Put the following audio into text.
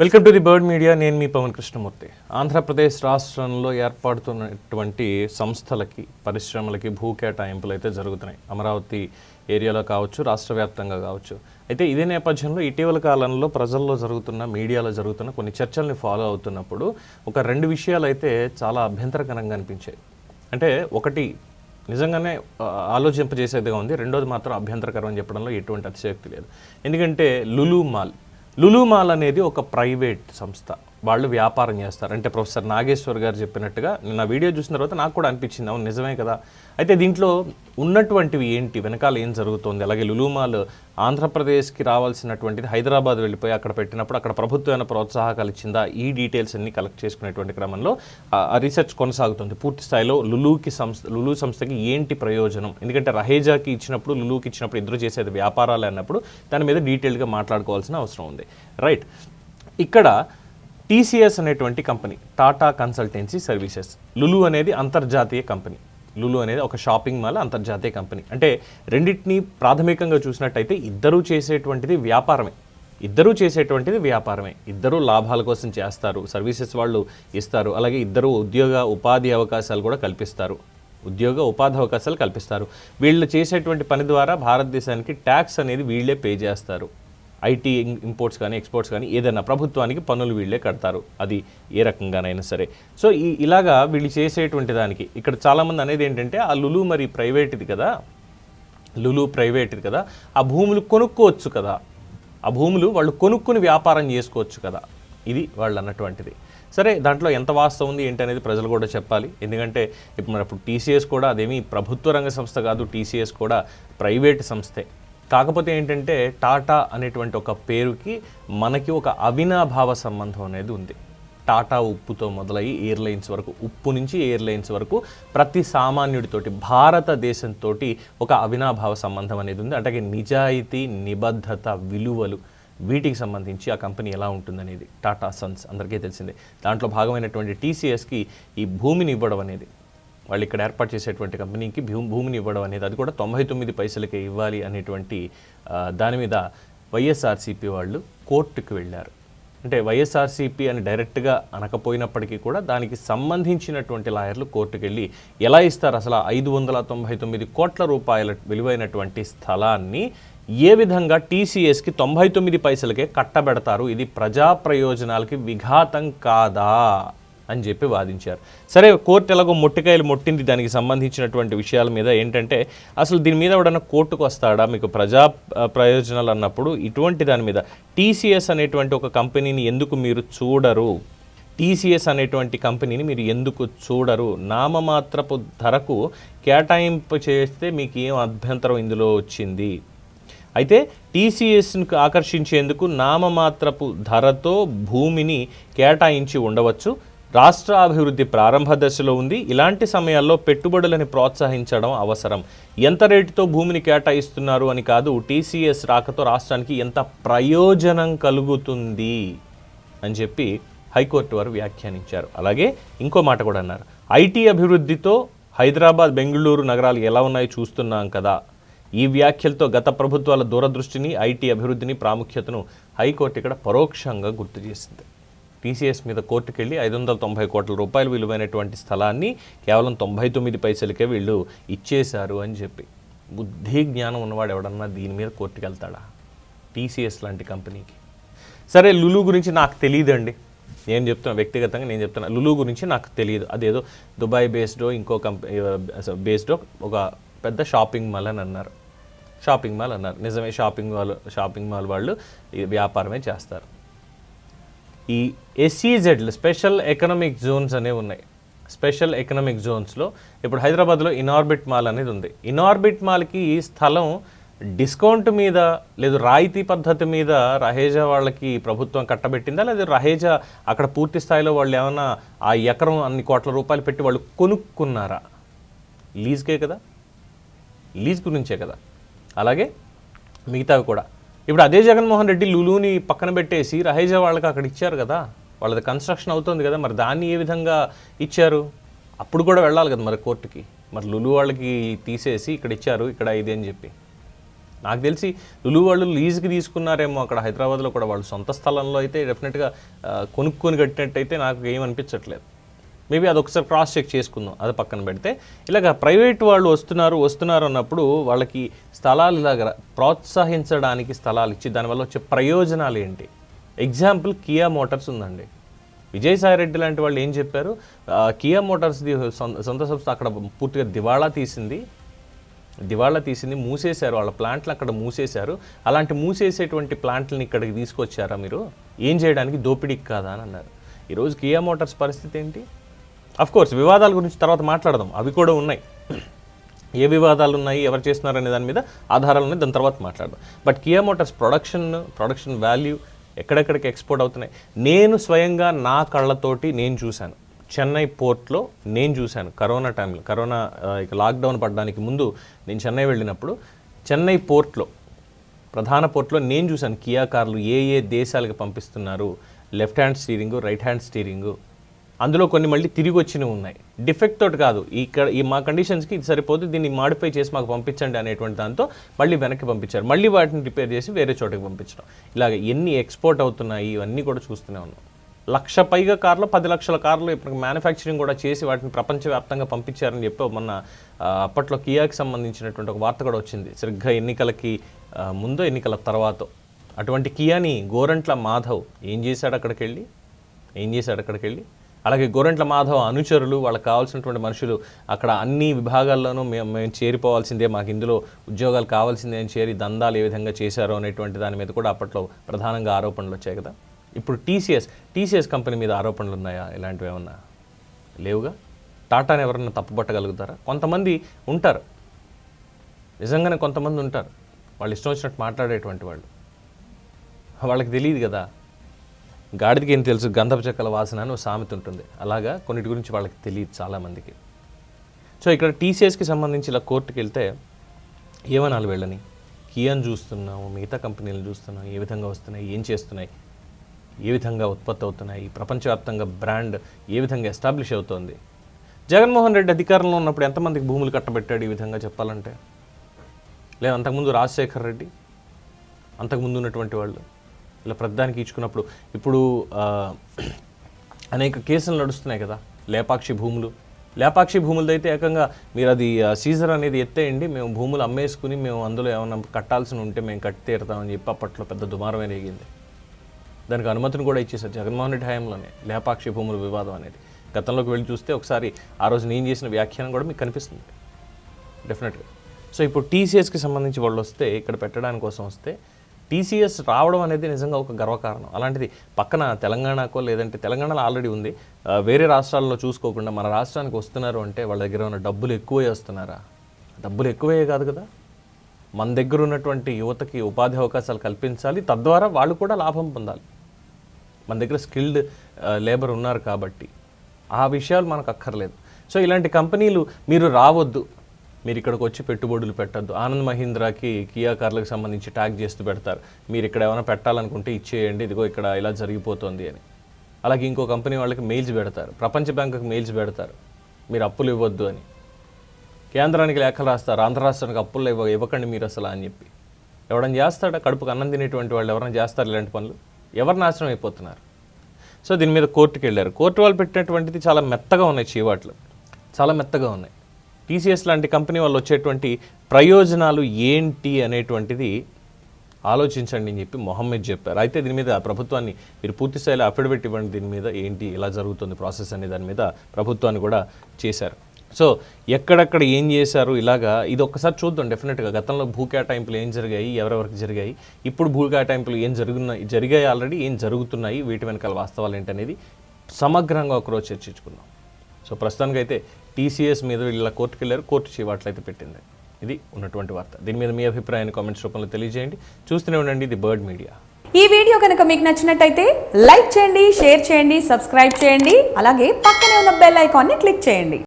Welcome to the Bird Media. నేను మీ పవన్ కృష్ణమూర్తి. ఆంధ్రప్రదేశ్ రాష్ట్రంలో ఏర్పడుతున్నటువంటి సంస్థలకి పరిశ్రమలకి భూ కేటాయింపులు అయితే జరుగుతున్నాయి. అమరావతి ఏరియాలో కావచ్చు రాష్ట్ర వ్యాప్తంగా కావచ్చు. అయితే ఇదే నేపథ్యంలో ఇటీవల కాలంలో ప్రజల్లో జరుగుతున్న మీడియాలో జరుగుతున్న కొన్ని చర్చల్ని ఫాలో అవుతున్నప్పుడు ఒక రెండు విషయాలు అయితే చాలా అభ్యంతరకరంగా అనిపించాయి. అంటే ఒకటి నిజంగానే ఆలోచింపజేసేదిగా ఉంది. రెండోది మాత్రం అభ్యంతరకరం అని చెప్పడంలో ఎటువంటి అతిశయోక్తి లేదు. ఎందుకంటే లులు మాల్ లులుమాల్ అనేది ఒక ప్రైవేట్ సంస్థ. వాళ్ళు వ్యాపారం చేస్తారు. అంటే ప్రొఫెసర్ నాగేశ్వర్ గారు చెప్పినట్టుగా నేను వీడియో చూసిన తర్వాత నాకు కూడా అనిపించింది. అవును నిజమే కదా. అయితే దీంట్లో ఉన్నటువంటివి ఏంటి? వెనకాల ఏం జరుగుతోంది? అలాగే లులుమాలు ఆంధ్రప్రదేశ్కి రావాల్సినటువంటిది హైదరాబాద్ వెళ్ళిపోయి అక్కడ పెట్టినప్పుడు అక్కడ ప్రభుత్వం ఏమైనా ప్రోత్సాహకాలు ఇచ్చిందా? ఈ డీటెయిల్స్ అన్ని కలెక్ట్ చేసుకునేటువంటి క్రమంలో ఆ ఆ రీసెర్చ్ కొనసాగుతుంది. పూర్తి స్థాయిలో లులుకి సంస్థ లులు సంస్థకి ఏంటి ప్రయోజనం? ఎందుకంటే రహేజాకి ఇచ్చినప్పుడు లులుకి ఇచ్చినప్పుడు ఇద్దరు చేసేది వ్యాపారాలు అన్నప్పుడు దాని మీద డీటెయిల్గా మాట్లాడుకోవాల్సిన అవసరం ఉంది. రైట్. ఇక్కడ టీసీఎస్ అనేటువంటి company Tata consultancy services. Lulu అనేది అంతర్జాతీయ కంపెనీ. లులు అనేది ఒక షాపింగ్ మాల్ అంతర్జాతీయ కంపెనీ. అంటే రెండింటిని ప్రాథమికంగా చూసినట్టయితే ఇద్దరూ చేసేటువంటిది వ్యాపారమే. ఇద్దరూ చేసేటువంటిది వ్యాపారమే. ఇద్దరూ లాభాల కోసం చేస్తారు సర్వీసెస్ వాళ్ళు ఇస్తారు అలాగే ఇద్దరు ఉద్యోగ ఉపాధి అవకాశాలు కూడా కల్పిస్తారు. ఉద్యోగ ఉపాధి అవకాశాలు కల్పిస్తారు. వీళ్ళు చేసేటువంటి పని ద్వారా భారతదేశానికి ట్యాక్స్ అనేది వీళ్ళే పే చేస్తారు. ఐటీ ఇంపోర్ట్స్ కానీ ఎక్స్పోర్ట్స్ కానీ ఏదైనా ప్రభుత్వానికి పన్నులు వీళ్ళే కడతారు. అది ఏ రకంగానైనా సరే. సో ఈ ఇలాగా వీళ్ళు చేసేటువంటి దానికి ఇక్కడ చాలామంది అనేది ఏంటంటే ఆ లులు మరి ప్రైవేట్ది కదా. లులు ప్రైవేట్ది కదా. ఆ భూములు కొనుక్కోవచ్చు కదా. ఆ భూములు వాళ్ళు కొనుక్కుని వ్యాపారం చేసుకోవచ్చు కదా. ఇది వాళ్ళు అన్నటువంటిది సరే దాంట్లో ఎంత వాస్తవం ఉంది ఏంటి అనేది ప్రజలు కూడా చెప్పాలి. ఎందుకంటే ఇప్పుడు మరి అప్పుడు టీసీఎస్ కూడా అదేమీ ప్రభుత్వ రంగ సంస్థ కాదు టీసీఎస్ కూడా ప్రైవేట్ సంస్థే. కాకపోతే ఏంటంటే టాటా అనేటువంటి ఒక పేరుకి మనకి ఒక అవినాభావ సంబంధం అనేది ఉంది. టాటా ఉప్పుతో మొదలయ్యి ఎయిర్లైన్స్ వరకు ఉప్పు నుంచి ఎయిర్లైన్స్ వరకు ప్రతి సామాన్యుడితోటి భారతదేశంతో ఒక అవినాభావ సంబంధం అనేది ఉంది. అంటే నిజాయితీ నిబద్ధత విలువలు వీటికి సంబంధించి ఆ కంపెనీ ఎలా ఉంటుందనేది టాటా సన్స్ అందరికీ తెలిసిందే. దాంట్లో భాగమైనటువంటి టీసీఎస్కి ఈ భూమిని ఇవ్వడం అనేది వాళ్ళు ఇక్కడ ఏర్పాటు చేసేటువంటి కంపెనీకి భూమిని ఇవ్వడం అనేది అది కూడా తొంభై తొమ్మిది పైసలకే ఇవ్వాలి అనేటువంటి దాని మీద వైఎస్ఆర్సీపీ వాళ్ళు కోర్టుకు వెళ్ళారు. అంటే వైఎస్ఆర్సీపీ అని డైరెక్ట్గా అనకపోయినప్పటికీ కూడా దానికి సంబంధించినటువంటి లాయర్లు కోర్టుకు వెళ్ళి ఎలా ఇస్తారు? అసలు ఐదు వందల తొంభై తొమ్మిది కోట్ల రూపాయల విలువైనటువంటి స్థలాన్ని ఏ విధంగా టీసీఎస్కి తొంభై తొమ్మిది పైసలకే కట్టబెడతారు? ఇది ప్రజా ప్రయోజనాలకి విఘాతం కాదా? అని చెప్పి వాదించారు. సరే కోర్టు ఎలాగో మొట్టికాయలు మొట్టింది దానికి సంబంధించినటువంటి విషయాల మీద ఏంటంటే అసలు దీని మీద ఎవడన్నా కోర్టుకు వస్తాడా? మీకు ప్రజా ప్రయోజనాలు అన్నప్పుడు ఇటువంటి దాని మీద టీసీఎస్ అనేటువంటి ఒక కంపెనీని ఎందుకు మీరు చూడరు? టీసీఎస్ అనేటువంటి కంపెనీని మీరు ఎందుకు చూడరు? నామమాత్రపు ధరకు కేటాయింపు చేస్తే మీకు ఏం అభ్యంతరం ఇందులో వచ్చింది? అయితే టీసీఎస్ను ఆకర్షించేందుకు నామమాత్రపు ధరతో భూమిని కేటాయించి ఉండవచ్చు. రాష్ట్ర అభివృద్ధి ప్రారంభ దశలో ఉంది. ఇలాంటి సమయాల్లో పెట్టుబడులను ప్రోత్సహించడం అవసరం. ఎంత రేటుతో భూమిని కేటాయిస్తున్నారు అని కాదు టీసీఎస్ రాకతో రాష్ట్రానికి ఎంత ప్రయోజనం కలుగుతుంది అని చెప్పి హైకోర్టు వారు వ్యాఖ్యానించారు. అలాగే ఇంకో మాట కూడా అన్నారు. ఐటీ అభివృద్ధితో హైదరాబాద్ బెంగళూరు నగరాలు ఎలా ఉన్నాయో చూస్తున్నాం కదా. ఈ వ్యాఖ్యలతో గత ప్రభుత్వాల దూరదృష్టిని ఐటీ అభివృద్ధిని ప్రాముఖ్యతను హైకోర్టు ఇక్కడ పరోక్షంగా గుర్తు చేసింది. టీసీఎస్ మీద కోర్టుకెళ్ళి ఐదు వందల తొంభై కోట్ల రూపాయలు విలువైనటువంటి స్థలాన్ని కేవలం తొంభై తొమ్మిది పైసలకే వీళ్ళు ఇచ్చేశారు అని చెప్పి. బుద్ధి జ్ఞానం ఉన్నవాడు ఎవడన్నా దీని మీద కోర్టుకు వెళ్తాడా టీసీఎస్ లాంటి కంపెనీకి. సరే లులు గురించి నాకు తెలియదండి నేను చెప్తున్నా వ్యక్తిగతంగా నేను చెప్తున్నా. లులు గురించి నాకు తెలియదు అదేదో దుబాయ్ బేస్డో ఇంకో కంపెనీ బేస్డో ఒక పెద్ద షాపింగ్ మాల్ అని అన్నారు. షాపింగ్ మాల్ అన్నారు. నిజమే షాపింగ్ మాల్ షాపింగ్ మాల్ వాళ్ళు వ్యాపారమే చేస్తారు. ఈ ఎస్ఈజెడ్లు స్పెషల్ ఎకనామిక్ జోన్స్ అనేవి ఉన్నాయి. స్పెషల్ ఎకనామిక్ జోన్స్లో ఇప్పుడు హైదరాబాద్లో ఇనార్బిట్ మాల్ అనేది ఉంది. ఇనార్బిట్ మాల్కి ఈ స్థలం డిస్కౌంట్ మీద లేదు రాయితీ పద్ధతి మీద రహేజా వాళ్ళకి ప్రభుత్వం కట్టబెట్టిందా? లేదా రహేజా అక్కడ పూర్తి స్థాయిలో వాళ్ళు ఏమైనా ఆ ఎకరం అన్ని కోట్ల రూపాయలు పెట్టి వాళ్ళు కొనుక్కున్నారా? లీజ్కే కదా? లీజ్ గురించే కదా? అలాగే మిగతావి కూడా. ఇప్పుడు అదే జగన్మోహన్ రెడ్డి లులుని పక్కన పెట్టేసి రహేజా వాళ్ళకి అక్కడ ఇచ్చారు కదా వాళ్ళది కన్స్ట్రక్షన్ అవుతుంది కదా మరి దాన్ని ఏ విధంగా ఇచ్చారు? అప్పుడు కూడా వెళ్ళాలి కదా మరి కోర్టుకి. మరి లులు వాళ్ళకి తీసేసి ఇక్కడ ఇచ్చారు ఇక్కడ ఇది అని చెప్పి. నాకు తెలిసి లులు వాళ్ళు లీజుకి తీసుకున్నారేమో అక్కడ హైదరాబాద్లో కూడా వాళ్ళు సొంత స్థలంలో అయితే డెఫినెట్గా కొనుక్కొని కట్టినట్టయితే నాకు ఏమనిపించట్లేదు అనిపించట్లేదు. మేబీ అది ఒకసారి క్రాస్ చెక్ చేసుకుందాం అది పక్కన పెడితే. ఇలాగ ప్రైవేట్ వాళ్ళు వస్తున్నారు వస్తున్నారు అన్నప్పుడు వాళ్ళకి స్థలాలు ఇలాగ ప్రోత్సహించడానికి స్థలాలు ఇచ్చి దానివల్ల వచ్చే ప్రయోజనాలు ఏంటి? ఎగ్జాంపుల్ కియా మోటార్స్ ఉందండి. విజయసాయి రెడ్డి లాంటి వాళ్ళు ఏం చెప్పారు? కియా మోటార్స్ది సొంత సొంత సంస్థ అక్కడ పూర్తిగా దివాళా తీసింది. దివాళా తీసింది మూసేశారు వాళ్ళ ప్లాంట్లు అక్కడ మూసేశారు. అలాంటి మూసేసేటువంటి ప్లాంట్లని ఇక్కడికి తీసుకొచ్చారా మీరు? ఏం చేయడానికి దోపిడీకి కాదా అని అన్నారు. ఈరోజు కియా మోటార్స్ పరిస్థితి ఏంటి? అఫ్ కోర్స్ వివాదాల గురించి తర్వాత మాట్లాడదాం. అవి కూడా ఉన్నాయి. ఏ వివాదాలు ఉన్నాయి ఎవరు చేస్తున్నారు అనే దాని మీద ఆధారాలు ఉన్నాయి. దాని తర్వాత మాట్లాడదాం. But Kia motors production production value ఎక్కడెక్కడికి ఎక్స్పోర్ట్ అవుతున్నాయి? నేను స్వయంగా నా కళ్ళతోటి నేను చూశాను. చెన్నై పోర్ట్లో నేను చూశాను. కరోనా టైంలో కరోనా ఇక లాక్డౌన్ పడడానికి ముందు నేను చెన్నై వెళ్ళినప్పుడు చెన్నై పోర్ట్లో ప్రధాన పోర్ట్లో నేను చూశాను. కియా కార్లు ఏ ఏ దేశాలకు పంపిస్తున్నారు? Left hand steering right hand steering అందులో కొన్ని మళ్ళీ తిరిగి వచ్చినవి ఉన్నాయి. డిఫెక్ట్ తోటి కాదు. ఇక్కడ ఈ మా కండిషన్స్కి ఇది సరిపోతే దీన్ని మాడిఫై చేసి మాకు పంపించండి అనేటువంటి దాంతో మళ్ళీ వెనక్కి పంపించారు. మళ్ళీ వాటిని రిపేర్ చేసి వేరే చోటకి పంపించడం. ఇలాగ ఎన్ని ఎక్స్పోర్ట్ అవుతున్నాయి ఇవన్నీ కూడా చూస్తూనే ఉన్నాం. లక్ష పైగా కార్లు పది లక్షల కార్లు ఇప్పుడు మ్యానుఫ్యాక్చరింగ్ కూడా చేసి వాటిని ప్రపంచవ్యాప్తంగా పంపించారని చెప్పి మొన్న అప్పట్లో కియాకి సంబంధించినటువంటి ఒక వార్త కూడా వచ్చింది. సరిగ్గా ఎన్నికలకి ముందు ముందో ఎన్నికల తర్వాత. అటువంటి కియాని గోరంట్ల మాధవ్ ఏం చేశాడు అక్కడికి వెళ్ళి ఏం చేశాడు అక్కడికి వెళ్ళి అలాగే గోరంట్ల మాధవ్ అనుచరులు వాళ్ళకి కావాల్సినటువంటి మనుషులు అక్కడ అన్ని విభాగాల్లోనూ మేము మేము చేరిపోవాల్సిందే మాకు ఇందులో ఉద్యోగాలు కావాల్సిందే అని చేరి దందాలు ఏ విధంగా చేశారో అనేటువంటి దాని మీద కూడా అప్పట్లో ప్రధానంగా ఆరోపణలు వచ్చాయి కదా. ఇప్పుడు టీసీఎస్ టీసీఎస్ కంపెనీ మీద ఆరోపణలు ఉన్నాయా? ఇలాంటివి ఏమన్నా లేవుగా? టాటాని ఎవరన్నా తప్పుపట్టగలుగుతారా? కొంతమంది ఉంటారు. నిజంగానే కొంతమంది ఉంటారు. వాళ్ళు ఇష్టం వచ్చినట్టు మాట్లాడేటువంటి వాళ్ళు. వాళ్ళకి తెలియదు కదా. గాడిదకి ఏం తెలుసు? గంధపు చెక్కల వాసన అని సామెత ఉంటుంది. అలాగా కొన్నిటి గురించి వాళ్ళకి తెలియదు చాలామందికి. సో ఇక్కడ టీసీఎస్కి సంబంధించి ఇలా కోర్టుకి వెళ్తే ఏమనాలి వెళ్ళని? కియాన్ చూస్తున్నాము మిగతా కంపెనీలు చూస్తున్నాం ఏ విధంగా వస్తున్నాయి ఏం చేస్తున్నాయి ఏ విధంగా ఉత్పత్తి అవుతున్నాయి ప్రపంచవ్యాప్తంగా బ్రాండ్ ఏ విధంగా ఎస్టాబ్లిష్ అవుతోంది? జగన్మోహన్ రెడ్డి అధికారంలో ఉన్నప్పుడు ఎంతమందికి భూములు కట్టబెట్టాడు ఈ విధంగా చెప్పాలంటే? లేదు అంతకుముందు రాజశేఖర్ రెడ్డి? అంతకుముందు ఉన్నటువంటి వాళ్ళు? ఇలా ప్రతిదానికి ఇచ్చుకున్నప్పుడు. ఇప్పుడు అనేక కేసులు నడుస్తున్నాయి కదా లేపాక్షి భూములు. లేపాక్షి భూములది అయితే ఏకంగా మీరు అది సీజర్ అనేది ఎత్తేయండి మేము భూములు అమ్మేసుకుని మేము అందులో ఏమైనా కట్టాల్సి ఉంటే మేము కట్టి తీరుతామని చెప్పి అప్పట్లో పెద్ద దుమారమే రేగింది దానికి అనుమతిని కూడా ఇచ్చేసారు జగన్మోహన్ రెడ్డి హయాంలోనే లేపాక్షి భూముల వివాదం అనేది. గతంలోకి వెళ్ళి చూస్తే ఒకసారి ఆ రోజు నేను చేసిన వ్యాఖ్యానం కూడా మీకు కనిపిస్తుంది. డెఫినెట్గా సో ఇప్పుడు టీసీఎస్కి సంబంధించి వాళ్ళు వస్తే ఇక్కడ పెట్టడానికి కోసం వస్తే టీసీఎస్ రావడం అనేది నిజంగా ఒక గర్వకారణం. అలాంటిది పక్కన తెలంగాణకో లేదంటే తెలంగాణలో ఆల్రెడీ ఉంది. వేరే రాష్ట్రాల్లో చూసుకోకుండా మన రాష్ట్రానికి వస్తున్నారు అంటే వాళ్ళ దగ్గర ఉన్న డబ్బులు ఎక్కువే వస్తున్నారా? డబ్బులు ఎక్కువే కాదు కదా. మన దగ్గర ఉన్నటువంటి యువతకి ఉపాధి అవకాశాలు కల్పించాలి. తద్వారా వాళ్ళు కూడా లాభం పొందాలి. మన దగ్గర స్కిల్డ్ లేబర్ ఉన్నారు కాబట్టి. ఆ విషయాలు మనకు అక్కర్లేదు. సో ఇలాంటి కంపెనీలు మీరు రావద్దు. మీరు ఇక్కడికి వచ్చి పెట్టుబడులు పెట్టద్దు. ఆనంద్ మహీంద్రాకి కియా కార్లకు సంబంధించి ట్యాగ్ చేస్తూ పెడతారు. మీరు ఇక్కడ ఏమైనా పెట్టాలనుకుంటే ఇచ్చేయండి ఇదిగో ఇక్కడ ఇలా జరిగిపోతుంది అని. అలాగే ఇంకో కంపెనీ వాళ్ళకి మెయిల్స్ పెడతారు. ప్రపంచ బ్యాంకుకి మెయిల్స్ పెడతారు. మీరు అప్పులు ఇవ్వద్దు అని. కేంద్రానికి లేఖలు రాస్తారు. ఆంధ్ర రాష్ట్రానికి అప్పులు ఇవ్వ ఇవ్వకండి మీరు అసలు అని చెప్పి. ఎవడన్నా చేస్తాడా? కడుపుకు అన్నం తినేటువంటి వాళ్ళు ఎవరైనా చేస్తారు ఇలాంటి పనులు? ఎవరు నాశనం అయిపోతున్నారు? సో దీని మీద కోర్టుకి వెళ్ళారు కోర్టు వాళ్ళు పెట్టినటువంటిది చాలా మెత్తగా ఉన్నాయి చీవాట్లు. చాలా మెత్తగా ఉన్నాయి. టీసీఎస్ లాంటి కంపెనీ వాళ్ళు వచ్చేటువంటి ప్రయోజనాలు ఏంటి అనేటువంటిది ఆలోచించండి అని చెప్పి మొహమ్మద్ చెప్పారు. అయితే దీని మీద ప్రభుత్వాన్ని మీరు పూర్తి స్థాయిలో అఫిడవిట్ ఇవ్వండి. దీని మీద ఏంటి ఎలా జరుగుతుంది ప్రాసెస్ అనే దాని మీద ప్రభుత్వాన్ని కూడా చేశారు. సో ఎక్కడెక్కడ ఏం చేశారు ఇలాగా ఇది ఒక్కసారి చూద్దాం డెఫినెట్గా గతంలో భూ కేటాయింపులు ఏం జరిగాయి ఎవరెవరికి జరిగాయి ఇప్పుడు భూ కేటాయింపులు ఏం జరుగుతున్నాయి జరిగాయి ఆల్రెడీ ఏం జరుగుతున్నాయి వీటి వెనకాల వాస్తవాలు ఏంటనేది సమగ్రంగా ఒకరోజు చర్చించుకుందాం. సో ప్రస్తుతానికి అయితే టీసీఎస్ మీద వీళ్ళ కోర్టుకు వెళ్ళారు. కోర్టు చీవాట్లయితే పెట్టింది. ఇది ఉన్నటువంటి వార్త. దీని మీద మీ అభిప్రాయాన్ని కామెంట్స్ రూపంలో తెలియజేయండి. చూస్తూనే ఉండండి ది బర్డ్ మీడియా. ఈ వీడియో కనుక మీకు నచ్చినట్టయితే లైక్ చేయండి షేర్ చేయండి సబ్స్క్రైబ్ చేయండి. అలాగే పక్కనే ఉన్న బెల్ ఐకాన్ని క్లిక్ చేయండి.